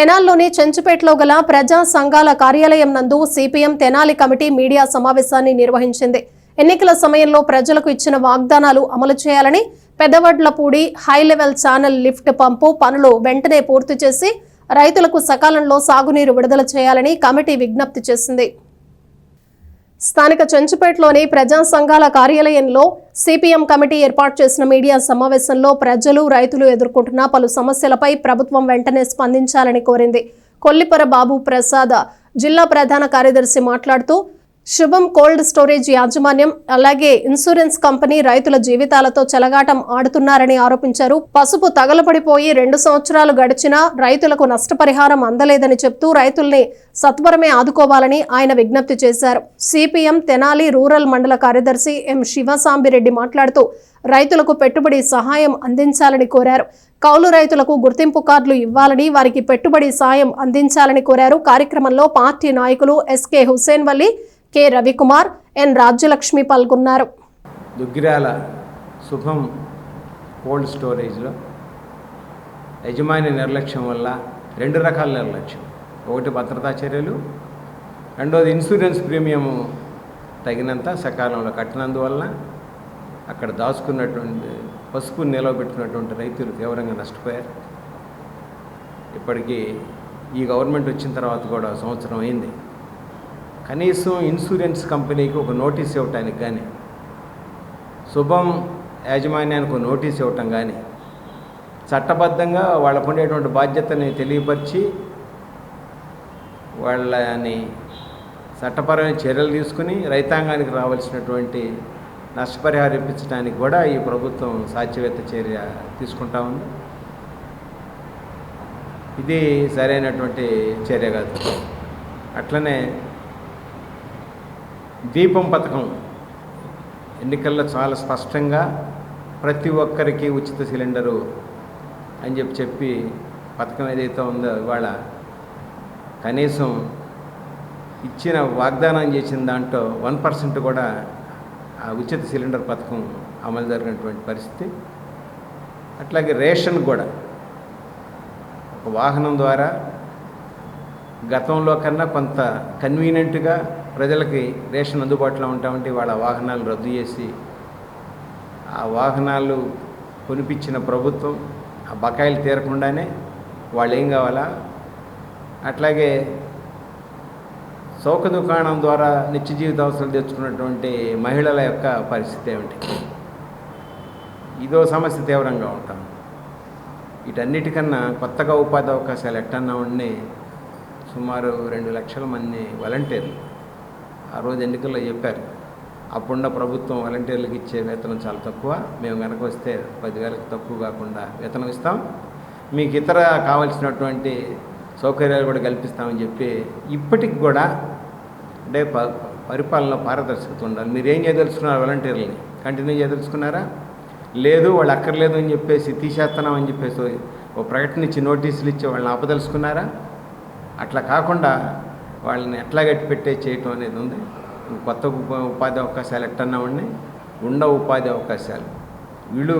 తెనాల్లోని చెంచుపేటలో గల ప్రజా సంఘాల కార్యాలయం నందు సిపిఎం తెనాలి కమిటీ మీడియా సమావేశాన్ని నిర్వహించింది. ఎన్నికల సమయంలో ప్రజలకు ఇచ్చిన వాగ్దానాలు అమలు చేయాలని Pedavadlapudi high level channel lift pump పనులు వెంటనే పూర్తి చేసి రైతులకు సకాలంలో సాగునీరు విడుదల చేయాలని కమిటీ విజ్ఞప్తి చేసింది. స్థానిక చెంచుపేటలోని ప్రజా సంఘాల కార్యాలయంలో సిపిఎం కమిటీ ఏర్పాటు చేసిన మీడియా సమావేశంలో ప్రజలు రైతులు ఎదుర్కొంటున్న పలు సమస్యలపై ప్రభుత్వం వెంటనే స్పందించాలని కోరింది. కొల్లిపర బాబు ప్రసాద్ జిల్లా ప్రధాన కార్యదర్శి మాట్లాడుతూ శుభం కోల్డ్ స్టోరేజ్ యాజమాన్యం అలాగే ఇన్సూరెన్స్ కంపెనీ రైతుల జీవితాలతో చెలగాటం ఆడుతున్నారని ఆరోపించారు. పసుపు తగలపడిపోయి రెండు సంవత్సరాలు గడిచినా రైతులకు నష్టపరిహారం అందలేదని చెప్తూ రైతుల్ని సత్వరమే ఆదుకోవాలని ఆయన విజ్ఞప్తి చేశారు. సిపిఎం తెనాలి రూరల్ మండల కార్యదర్శి ఎం శివసాంబిరెడ్డి మాట్లాడుతూ రైతులకు పెట్టుబడి సహాయం అందించాలని కోరారు. కౌలు రైతులకు గుర్తింపు కార్డులు ఇవ్వాలని వారికి పెట్టుబడి సాయం అందించాలని కోరారు. కార్యక్రమంలో పార్టీ నాయకులు SK Husain Valli K. Ravikumar N. Rajyalakshmi పాల్గొన్నారు. దుగ్గిరాల శుభం కోల్డ్ స్టోరేజ్లో యజమాని నిర్లక్ష్యం వల్ల రెండు రకాల నిర్లక్ష్యం. ఒకటి భద్రతా చర్యలు రెండోది ఇన్సూరెన్స్ ప్రీమియం తగినంత సకాలంలో కట్టినందువలన అక్కడ దాచుకున్నటువంటి పసుపు నిలవబెట్టుకున్నటువంటి రైతులు తీవ్రంగా నష్టపోయారు. ఇప్పటికీ ఈ గవర్నమెంట్ వచ్చిన తర్వాత కూడా సంవత్సరం అయింది. కనీసం ఇన్సూరెన్స్ కంపెనీకి ఒక నోటీస్ ఇవ్వటానికి కానీ శుభం యాజమాన్యానికి ఒక నోటీస్ ఇవ్వటం కానీ చట్టబద్ధంగా వాళ్ళకు ఉండేటువంటి బాధ్యతని తెలియపరిచి వాళ్ళని చట్టపరమైన చర్యలు తీసుకుని రైతాంగానికి రావాల్సినటువంటి నష్టపరిహారం ఇప్పించడానికి కూడా ఈ ప్రభుత్వం సాధ్యవేత్త చర్య తీసుకుంటా ఉంది. ఇది సరైనటువంటి చర్య కాదు. అట్లనే దీపం పథకం. ఎన్నికల్లో చాలా స్పష్టంగా ప్రతి ఒక్కరికి ఉచిత సిలిండరు అని చెప్పి చెప్పి పథకం ఏదైతే ఉందో ఇవాళ కనీసం ఇచ్చిన వాగ్దానం చేసిన దాంట్లో వన్ పర్సెంట్ కూడా ఆ ఉచిత సిలిండర్ పథకం అమలు జరిగినటువంటి పరిస్థితి. అట్లాగే రేషన్ కూడా. ఒక వాహనం ద్వారా గతంలో కన్నా కొంత కన్వీనియంట్గా ప్రజలకి రేషన్ అందుబాటులో ఉంటామంటే వాళ్ళ వాహనాలు రద్దు చేసి ఆ వాహనాలు కొనిపించిన ప్రభుత్వం ఆ బకాయిలు తీరకుండానే వాళ్ళు ఏం కావాలా? అట్లాగే చౌక దుకాణం ద్వారా నిత్య జీవిత అవసరాలు తెచ్చుకున్నటువంటి మహిళల యొక్క పరిస్థితి ఏమిటి? ఇదో సమస్య తీవ్రంగా ఉంటాం. వీటన్నిటికన్నా కొత్తగా ఉపాధి అవకాశాలు ఎట్టన్నా ఉండి సుమారు రెండు లక్షల మంది వాలంటీర్లు ఆ రోజు ఎన్నికల్లో చెప్పారు అప్పుడున్న ప్రభుత్వం వాలంటీర్లకు ఇచ్చే వేతనం చాలా తక్కువ మేము కనుక వస్తే పదివేలకు తక్కువ కాకుండా వేతనం ఇస్తాం. మీకు ఇతర కావాల్సినటువంటి సౌకర్యాలు కూడా కల్పిస్తామని చెప్పి ఇప్పటికి కూడా అంటే ప పరిపాలన పారదర్శకత ఉండాలి. మీరు ఏం చేయదలుచుకున్నారు వాలంటీర్లని కంటిన్యూ చేయదలుచుకున్నారా? లేదు వాళ్ళు అక్కర్లేదు అని చెప్పేసి తీసేస్తున్నాం అని చెప్పేసి ఓ ప్రకటన ఇచ్చి నోటీసులు ఇచ్చి వాళ్ళని ఆపదలుచుకున్నారా? అట్లా కాకుండా వాళ్ళని ఎట్లా గట్టిపెట్టే చేయటం అనేది ఉంది. కొత్త ఉపాధి అవకాశాలు ఎట్టన్నా ఉన్నాయి ఉండ ఉపాధి అవకాశాలు. వీళ్ళు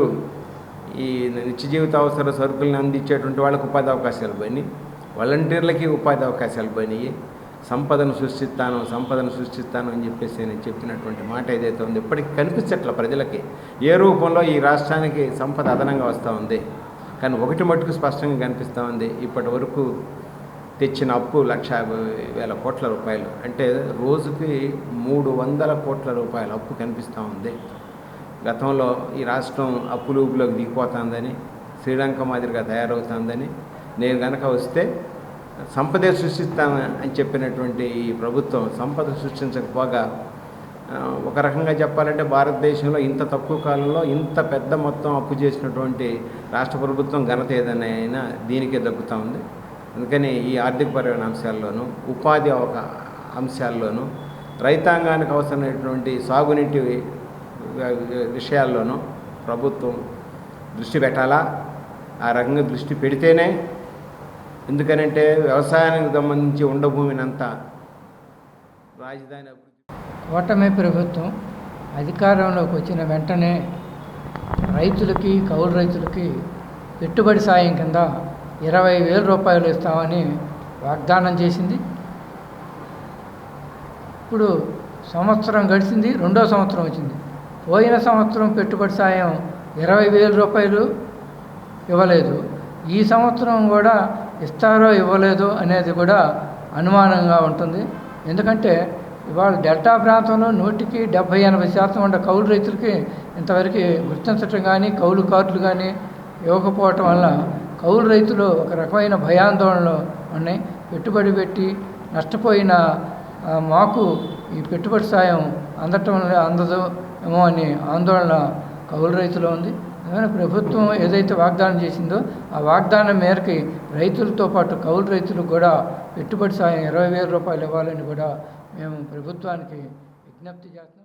ఈ నిత్య జీవిత అవసర సరుకులను అందించేటువంటి వాళ్ళకి ఉపాధి అవకాశాలు పోయినాయి. వాలంటీర్లకి ఉపాధి అవకాశాలు పోయినాయి. సంపదను సృష్టిస్తాను సంపదను సృష్టిస్తాను అని చెప్పేసి నేను చెప్పినటువంటి మాట ఏదైతే ఉందో ఇప్పటికీ కనిపించట్ల ప్రజలకి. ఏ రూపంలో ఈ రాష్ట్రానికి సంపద అదనంగా వస్తూ ఉంది. కానీ ఒకటి మటుకు స్పష్టంగా కనిపిస్తూ ఉంది. ఇప్పటి వరకు తెచ్చిన అప్పు లక్ష వేల కోట్ల రూపాయలు. అంటే రోజుకి మూడు వందల కోట్ల రూపాయల అప్పు కనిపిస్తూ ఉంది. గతంలో ఈ రాష్ట్రం అప్పులుపులోకి దిగిపోతుందని శ్రీలంక మాదిరిగా తయారవుతుందని నేను కనుక వస్తే సంపదే సృష్టిస్తాను అని చెప్పినటువంటి ఈ ప్రభుత్వం సంపద సృష్టించకపోగా ఒక రకంగా చెప్పాలంటే భారతదేశంలో ఇంత తక్కువ కాలంలో ఇంత పెద్ద మొత్తం అప్పు చేసినటువంటి రాష్ట్ర ప్రభుత్వం ఘనత ఏదైనా అయినా దీనికే దక్కుతూ ఉంది. అందుకని ఈ ఆర్థికపరమైన అంశాల్లోనూ ఉపాధి అవక అంశాల్లోనూ రైతాంగానికి అవసరమైనటువంటి సాగునీటి విషయాల్లోనూ ప్రభుత్వం దృష్టి పెట్టాలా? ఆ రకంగా దృష్టి పెడితేనే ఎందుకనంటే వ్యవసాయానికి సంబంధించి ఉండ భూమినంతా రాజధాని అభివృద్ధి ఓటమి ప్రభుత్వం అధికారంలోకి వచ్చిన వెంటనే రైతులకి కౌలు రైతులకి పెట్టుబడి సాయం కింద ఇరవై వేల రూపాయలు ఇస్తామని వాగ్దానం చేసింది. ఇప్పుడు సంవత్సరం గడిచింది రెండో సంవత్సరం వచ్చింది. పోయిన సంవత్సరం పెట్టుబడి సాయం ఇరవై వేల రూపాయలు ఇవ్వలేదు. ఈ సంవత్సరం కూడా ఇస్తారో ఇవ్వలేదో అనేది కూడా అనుమానంగా ఉంటుంది. ఎందుకంటే ఇవాళ డెల్టా ప్రాంతంలో నూటికి డెబ్భై ఎనభై శాతం ఉండే కౌలు రైతులకి ఇంతవరకు గుర్తించటం కానీ కౌలు కార్డులు కానీ ఇవ్వకపోవటం వల్ల కౌలు రైతులు ఒక రకమైన భయాందోళనలో ఉన్నాయి. పెట్టుబడి పెట్టి నష్టపోయిన మాకు ఈ పెట్టుబడి సాయం అందటం అందదు ఏమో అని ఆందోళన కౌలు రైతులో ఉంది. అందుకని ప్రభుత్వం ఏదైతే వాగ్దానం చేసిందో ఆ వాగ్దానం మేరకి రైతులతో పాటు కౌలు రైతులు కూడా పెట్టుబడి సాయం ఇరవై వేల రూపాయలు ఇవ్వాలని కూడా మేము ప్రభుత్వానికి విజ్ఞప్తి చేస్తున్నాం.